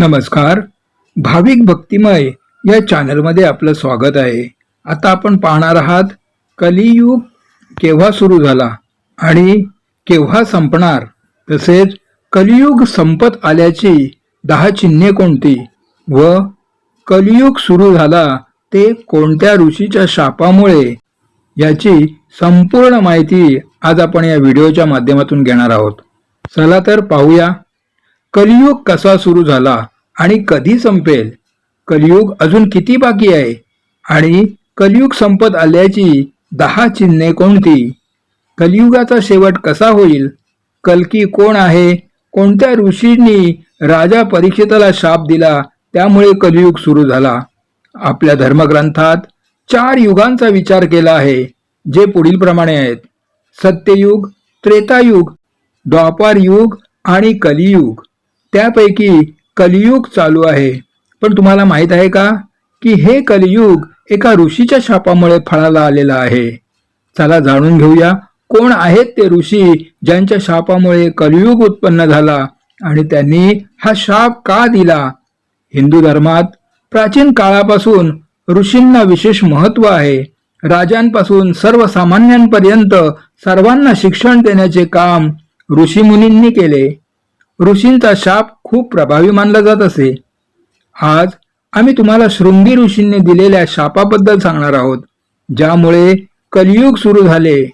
नमस्कार. भाविक भक्तिमय या चॅनलमध्ये आपलं स्वागत आहे. आता आपण पाहणार आहात कलियुग केव्हा सुरू झाला आणि केव्हा संपणार? तसेच कलियुग संपत आल्याची दहा चिन्हे कोणती व कलियुग सुरू झाला ते कोणत्या ऋषीच्या शापामुळे? याची संपूर्ण माहिती आज आपण या व्हिडिओच्या माध्यमातून घेणार आहोत. चला तर पाहूया. कलियुग कसा सुरू झाला आणि कधी संपेल? कलियुग अजून किती बाकी आहे? आणि कलियुग संपत आल्याची दहा चिन्हे कोणती? कलियुगाचा शेवट कसा होईल? कल्की कोण आहे? कोणत्या ऋषींनी राजा परीक्षिताला शाप दिला? त्यामुळे कलियुग सुरू झाला. आपल्या धर्मग्रंथात चार युगांचा विचार केला आहे जे पुढील प्रमाणे आहेत. सत्ययुग त्रेतायुग द्वापार युग आणि कलियुग. त्यापैकी कलियुग चालू आहे. पण तुम्हाला माहीत आहे का? की हे कलियुग एका ऋषीच्या शापामुळे फळाला आलेलं आहे. चला जाणून घेऊया कोण आहेत ते ऋषी ज्यांच्या शापामुळे कलियुग उत्पन्न झाला आणि त्यांनी हा शाप का दिला? हिंदू धर्मात प्राचीन काळापासून ऋषींना विशेष महत्त्व आहे. राजांपासून सर्वसामान्यांपर्यंत सर्वांना शिक्षण देण्याचे काम ऋषीमुनींनी केले. ऋषींचा शाप खूप प्रभावी मानला जात असे. आज आम्ही तुम्हाला शृंगी ऋषींनी दिलेल्या शापाबद्दल सांगणार आहोत ज्यामुळे कलियुग सुरू झाले.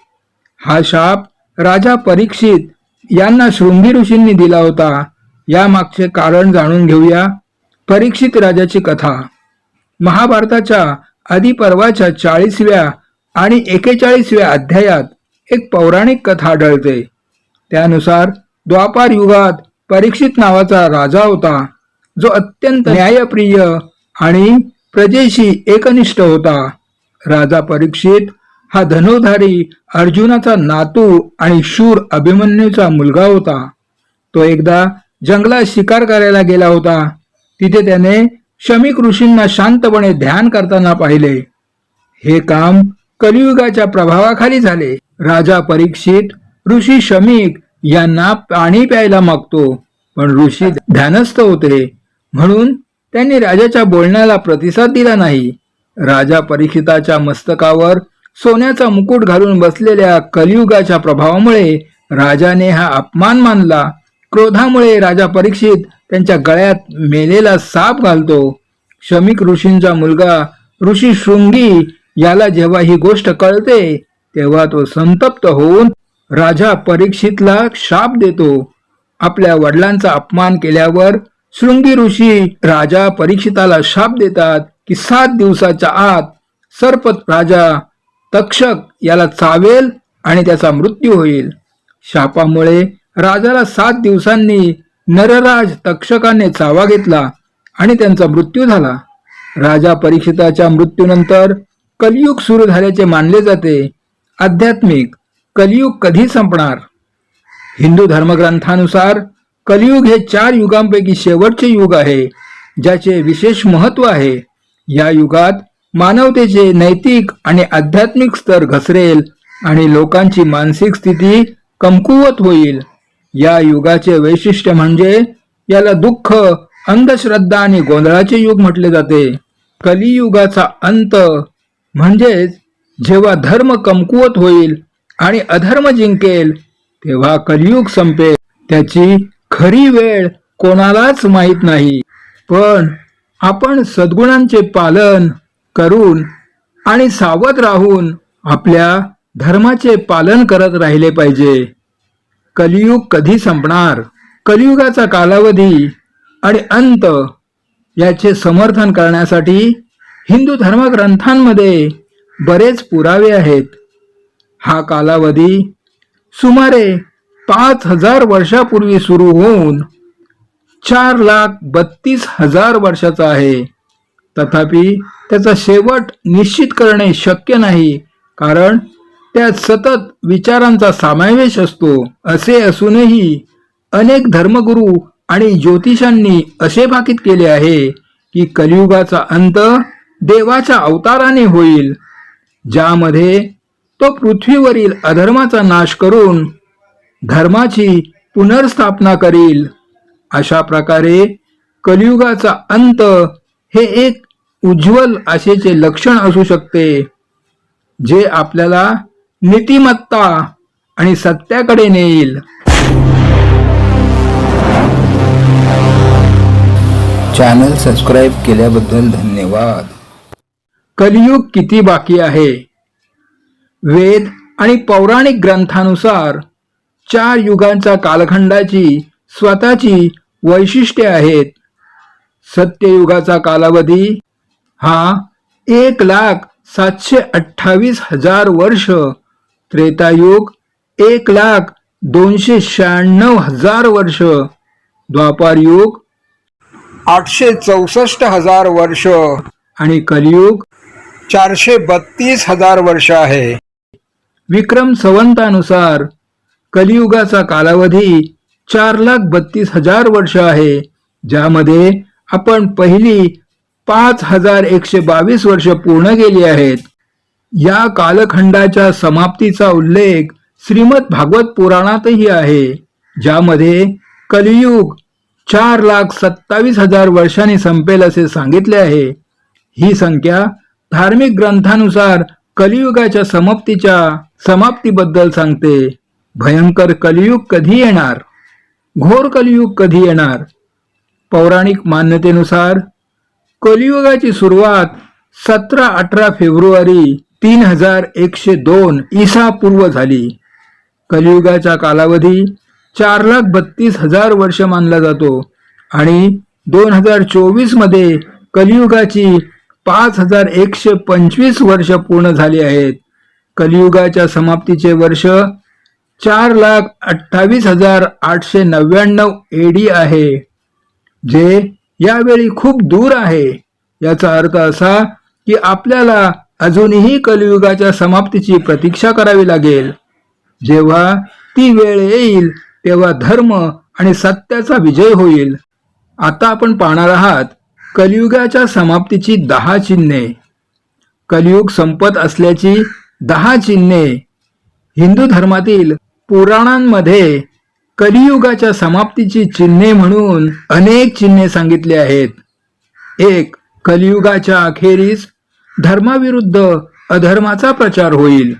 हा शाप राजा परीक्षित यांना शृंगी ऋषींनी दिला होता. यामागचे कारण जाणून घेऊया परीक्षित राजाची कथा. महाभारताच्या आदिपर्वाच्या चाळीसव्या आणि एकेचाळीसव्या अध्यायात एक पौराणिक कथा आढळते. त्यानुसार द्वापार युगात परीक्षित नावाचा राजा होता. जो अत्यंत न्यायप्रिय आणि प्रजेशी एकनिष्ठ होता. राजा परीक्षित हा धनुधारी अर्जुनाचा नातू आणि शूर अभिमन्यूचा मुलगा होता. तो एकदा जंगलात शिकार करायला गेला होता. तिथे त्याने शमिक ऋषींना शांतपणे ध्यान करताना पाहिले. हे काम कलियुगाच्या प्रभावाखाली झाले. राजा परीक्षित ऋषी शमिक यांना पाणी प्यायला मागतो पण ऋषी ध्यानस्थ होते. म्हणून त्यांनी राजाच्या बोलण्याला प्रतिसाद दिला नाही. राजा परीक्षिताच्या मस्तकावर सोन्याचा मुकुट घालून बसलेल्या कलियुगाच्या प्रभावामुळे राजाने हा अपमान मानला. क्रोधामुळे राजा परीक्षित त्यांच्या गळ्यात मेलेला साप घालतो. शमिक ऋषींचा मुलगा ऋषी शृंगी याला जेव्हा ही गोष्ट कळते तेव्हा तो संतप्त होऊन राजा परीक्षितला शाप देतो. आपल्या वडिलांचा अपमान केल्यावर शृंगी ऋषी राजा परीक्षिताला शाप देतात की सात दिवसाच्या आत सरपत राजा तक्षक याला चावेल आणि त्याचा मृत्यू होईल. शापामुळे राजाला सात दिवसांनी नरराज तक्षकाने चावा घेतला आणि त्यांचा मृत्यू झाला. राजा परीक्षिताच्या मृत्यूनंतर कलियुग सुरू झाल्याचे मानले जाते. आध्यात्मिक कलियुग कधी संपणार? हिंदू धर्मग्रंथानुसार कलियुग हे चार युगांपैकी शेवटचे युग आहे ज्याचे विशेष महत्त्व आहे. या युगात मानवतेचे नैतिक आणि आध्यात्मिक स्तर घसरेल आणि लोकांची मानसिक स्थिती कमकुवत होईल. या युगाचे वैशिष्ट्य म्हणजे याला दुःख अंधश्रद्धा आणि गोंधळाचे युग म्हटले जाते. कलियुगाचा अंत म्हणजेच जेव्हा धर्म कमकुवत होईल आणि अधर्म जिंकेल तेव्हा कलियुग संपेल. त्याची खरी वेळ कोणालाच माहीत नाही. पण आपण सद्गुणांचे पालन करून आणि सावध राहून आपल्या धर्माचे पालन करत राहिले पाहिजे. कलियुग कधी संपणार? कलियुगाचा कालावधी आणि अंत याचे समर्थन करण्यासाठी हिंदू धर्मग्रंथांमध्ये बरेच पुरावे आहेत. हा कालावधी सुमारे पाच हजार वर्षापूर्वी सुरू होऊन चार लाख बत्तीस हजार वर्षाचा आहे. तथापि त्याचा शेवट निश्चित करणे शक्य नाही कारण त्यात सतत विचारांचा समावेश असतो. असे असूनही अनेक धर्मगुरू आणि ज्योतिषांनी असे भाकीत केले आहे की कलियुगाचा अंत देवाच्या अवताराने होईल ज्यामध्ये तो पृथ्वीवरील अधर्माचा नाश करून धर्माची पुनर्स्थापना करील. अशा प्रकारे कलियुगाचा अंत हे एक उज्ज्वल आशेचे लक्षण असू शकते जे आपल्याला नीतिमत्ता आणि सत्याकडे नेईल. चॅनल सबस्क्राईब केल्याबद्दल धन्यवाद. कलियुग किती बाकी आहे? वेद आणि पौराणिक ग्रंथानुसार चार युगांच्या कालखंडाची स्वतःची वैशिष्ट्ये आहेत. सत्ययुगाचा कालावधी हा एक लाख सातशे अठ्ठावीस हजार वर्ष. त्रेतायुग एक लाख दोनशे शहाण्णव हजार वर्ष. द्वापार युग आठशे चौसष्ट हजार वर्ष. आणि कलियुग चारशे बत्तीस हजार वर्ष आहे. विक्रम संवंतानुसार कलियुगाचा कालावधी चार लाख बत्तीस हजार वर्ष आहे ज्यामध्ये आपण पहिली पाच हजार एकशे बावीस वर्ष पूर्ण केली आहेत. या कालखंडाच्या समाप्तीचा उल्लेख श्रीमद भागवत पुराणातही आहे ज्यामध्ये कलियुग चार लाख सत्तावीस हजार वर्षांनी संपेल असे सांगितले आहे. ही संख्या धार्मिक ग्रंथानुसार कलियुगाच्या समाप्तीच्या समाप्तीबद्दल सांगते. भयंकर कलियुग कधी येणार? घोर कलियुग कधी येणार? पौराणिक मान्यतेनुसार कलियुगाची सुरुवात सतरा अठरा फेब्रुवारी तीन हजार एकशे दोन ईसा पूर्व झाली. कलियुगाचा कालावधी चार लाख बत्तीस हजार वर्ष मानला जातो आणि दोन हजार चोवीसमध्ये कलियुगाची पाच हजार एकशे पंचवीस वर्ष पूर्ण झाली आहेत. कलियुगाच्या समाप्तीचे वर्ष चार लाख अठ्ठावीस हजार आठशे नव्याण्णव एडी आहे जे यावेळी खूप दूर आहे. याचा अर्थ असा की आपल्याला अजूनही कलियुगाच्या समाप्तीची प्रतीक्षा करावी लागेल. जेव्हा ती वेळ येईल तेव्हा धर्म आणि सत्याचा विजय होईल. आता आपण पाहणार आहात कलियुगाच्या समाप्तीची दहा चिन्हे. कलियुग संपत असल्याची दहा चिन्हे. हिंदू धर्मातील पुराणांमध्ये कलियुगाच्या समाप्तीची चिन्हे म्हणून अनेक चिन्हे सांगितली आहेत. एक कलियुगाच्या अखेरीस धर्माविरुद्ध अधर्माचा प्रचार होईल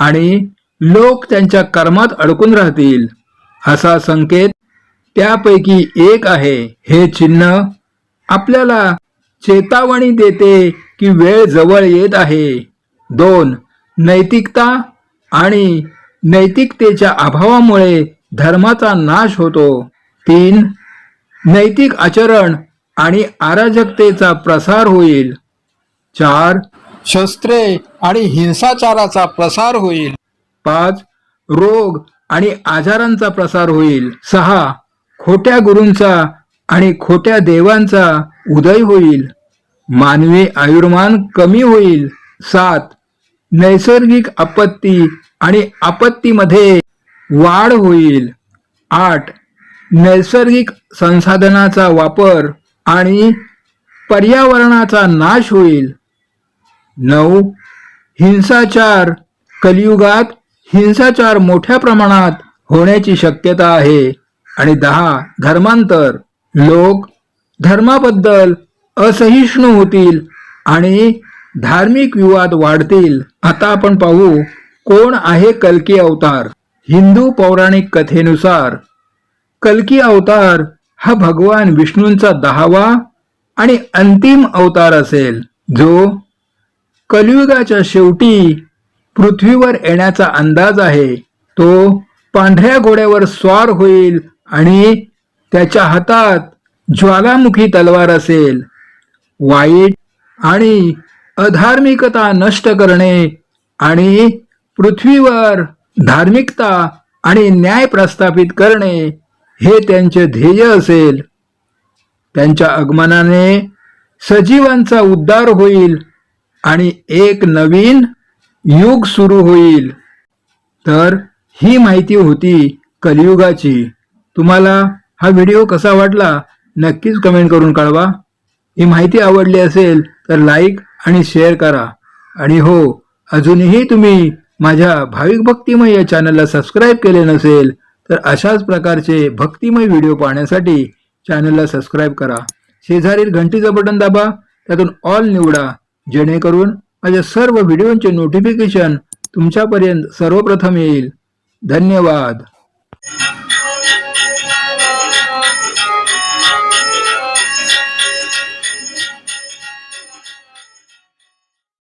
आणि लोक त्यांच्या कर्मात अडकून राहतील. असा संकेत त्यापैकी एक आहे. हे चिन्ह आपल्याला चेतावणी देते की वेळ जवळ येत आहे. दोन नैतिकता आणि नैतिकतेच्या अभावामुळे धर्माचा नाश होतो. तीन नैतिक आचरण आणि अराजकतेचा प्रसार होईल. चार शस्त्रे आणि हिंसाचाराचा प्रसार होईल. पाच रोग आणि आजारांचा प्रसार होईल. सहा खोट्या गुरूंचा आणि खोट्या देवांचा उदय होईल. मानवी आयुर्मान कमी होईल. सात नैसर्गिक आपत्ती आणि आपत्तीमध्ये वाढ होईल. आठ नैसर्गिक संसाधनाचा वापर आणि पर्यावरणाचा नाश होईल. नऊ हिंसाचार. कलियुगात हिंसाचार मोठ्या प्रमाणात होण्याची शक्यता आहे. आणि दहा धर्मांतर. लोक धर्माबद्दल असहिष्णू होतील आणि धार्मिक विवाद वाढतील. आता आपण पाहू कोण आहे कल्की अवतार. हिंदू पौराणिक कथेनुसार कल्की अवतार हा भगवान विष्णूंचा दहावा आणि अंतिम अवतार असेल. जो कलियुगाच्या शेवटी पृथ्वीवर येण्याचा अंदाज आहे. तो पांढऱ्या घोड्यावर स्वार होईल आणि त्याच्या हातात ज्वालामुखी तलवार असेल. वाईट आणि अधार्मिकता नष्ट करणे आणि पृथ्वीवर धार्मिकता आणि न्याय प्रस्थापित करणे हे त्यांचे ध्येय असेल. त्यांच्या आगमनाने सजीवांचा उद्धार होईल आणि एक नवीन युग सुरू होईल. तर ही माहिती होती कलियुगाची. तुम्हाला हा व्हिडिओ कसा वाटला नक्कीच कमेंट करून कळवा. ही माहिती आवडली असेल तर लाईक आणि शेअर करा. आणि हो अजूनही तुम्ही माझ्या भाविक भक्तिमय या चॅनलला सबस्क्राईब केले नसेल तर अशाच प्रकारचे भक्तिमय व्हिडिओ पाहण्यासाठी चॅनलला सबस्क्राईब करा. शेजारील घंटीचं बटन दाबा त्यातून ऑल निवडा. जेणेकरून माझ्या सर्व व्हिडिओंचे नोटिफिकेशन तुमच्यापर्यंत सर्वप्रथम येईल. धन्यवाद.